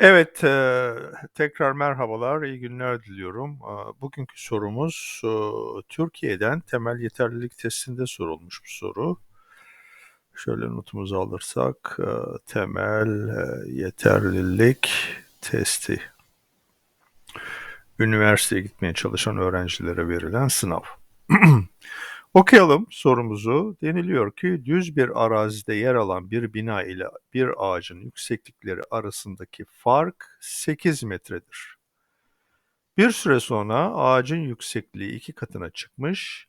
Evet, tekrar merhabalar, iyi günler diliyorum. Bugünkü sorumuz, Türkiye'den temel yeterlilik testinde sorulmuş bir soru. Şöyle notumuzu alırsak, temel, yeterlilik testi. Üniversiteye gitmeye çalışan öğrencilere verilen sınav. Okuyalım sorumuzu. Deniliyor ki düz bir arazide yer alan bir bina ile bir ağacın yükseklikleri arasındaki fark 8 metredir. Bir süre sonra ağacın yüksekliği iki katına çıkmış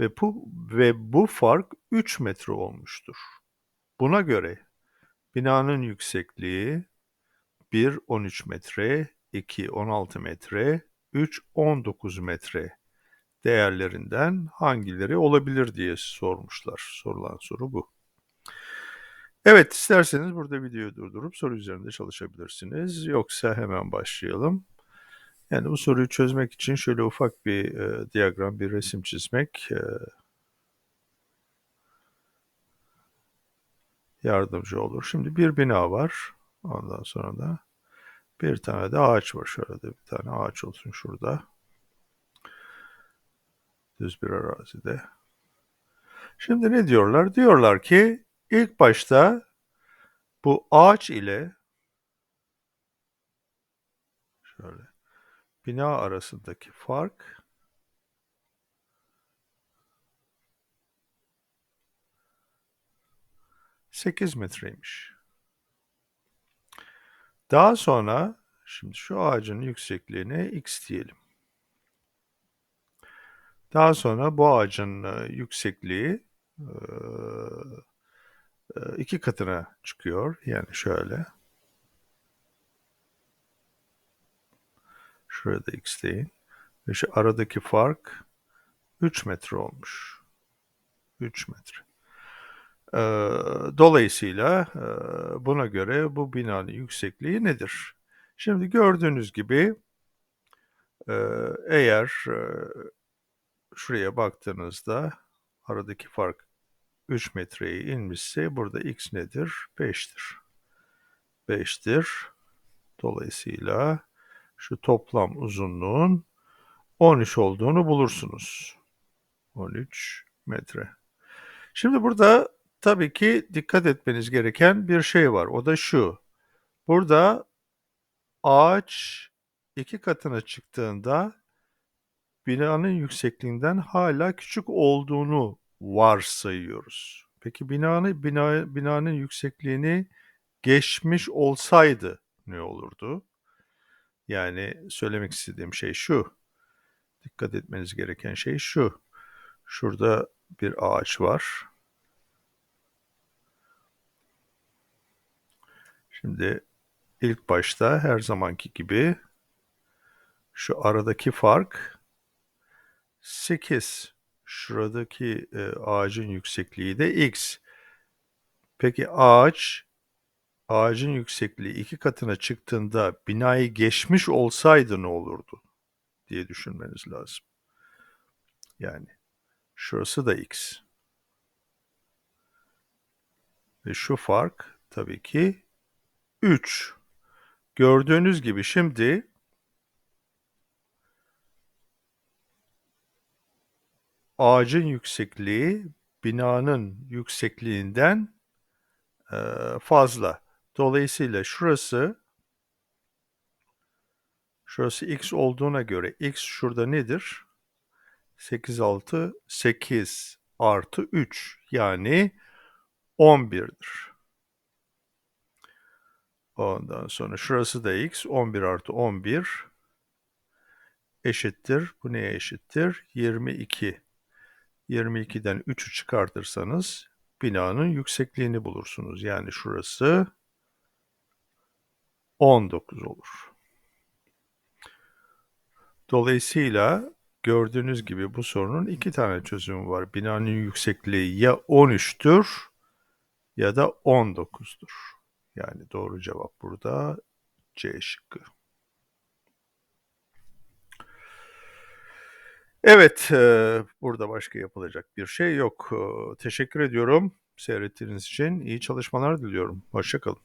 ve bu, ve bu fark 3 metre olmuştur. Buna göre binanın yüksekliği 1 13 metre, 2 16 metre, 3 19 metre değerlerinden hangileri olabilir diye sormuşlar. Sorulan soru bu. Evet, isterseniz burada videoyu durdurup soru üzerinde çalışabilirsiniz. Yoksa hemen başlayalım. Yani bu soruyu çözmek için şöyle ufak bir e, diyagram, bir resim çizmek e, yardımcı olur. Şimdi bir bina var. Ondan sonra da bir tane de ağaç var. Şöyle de bir tane ağaç olsun şurada düz bir arazide. Şimdi ne diyorlar? Diyorlar ki ilk başta bu ağaç ile şöyle bina arasındaki fark sekiz metreymiş. Daha sonra şimdi şu ağacın yüksekliğine x diyelim. Daha sonra bu ağacın e, yüksekliği e, e, iki katına çıkıyor. Yani şöyle. Şurada x deyin. Ve şu aradaki fark 3 metre olmuş. 3 metre. Dolayısıyla buna göre bu binanın yüksekliği nedir? Şimdi gördüğünüz gibi eğer şuraya baktığınızda aradaki fark 3 metreye inmişse burada x nedir? 5'tir. 5'tir. Dolayısıyla şu toplam uzunluğun 13 olduğunu bulursunuz. 13 metre. Şimdi burada tabii ki dikkat etmeniz gereken bir şey var. O da şu. Burada ağaç iki katına çıktığında binanın yüksekliğinden hala küçük olduğunu varsayıyoruz. Peki binanın bina, binanın yüksekliğini geçmiş olsaydı ne olurdu? Yani söylemek istediğim şey şu. Dikkat etmeniz gereken şey şu. Şurada bir ağaç var. Şimdi ilk başta her zamanki gibi şu aradaki fark 8. Şuradaki e, ağacın yüksekliği de x. Peki ağaç ağacın yüksekliği iki katına çıktığında binayı geçmiş olsaydı ne olurdu diye düşünmeniz lazım. Yani şurası da x. Ve şu fark tabii ki 3. Gördüğünüz gibi şimdi ağacın yüksekliği binanın yüksekliğinden e, fazla. Dolayısıyla şurası şurası x olduğuna göre x şurada nedir? 8 6 8 artı 3 yani 11'dir. Ondan sonra şurası da x 11 artı 11 eşittir. Bu neye eşittir? 22. 22'den 3'ü çıkartırsanız binanın yüksekliğini bulursunuz. Yani şurası 19 olur. Dolayısıyla gördüğünüz gibi bu sorunun iki tane çözümü var. Binanın yüksekliği ya 13'tür ya da 19'dur. Yani doğru cevap burada C şıkkı. Evet, burada başka yapılacak bir şey yok. Teşekkür ediyorum seyrettiğiniz için. İyi çalışmalar diliyorum. Hoşçakalın.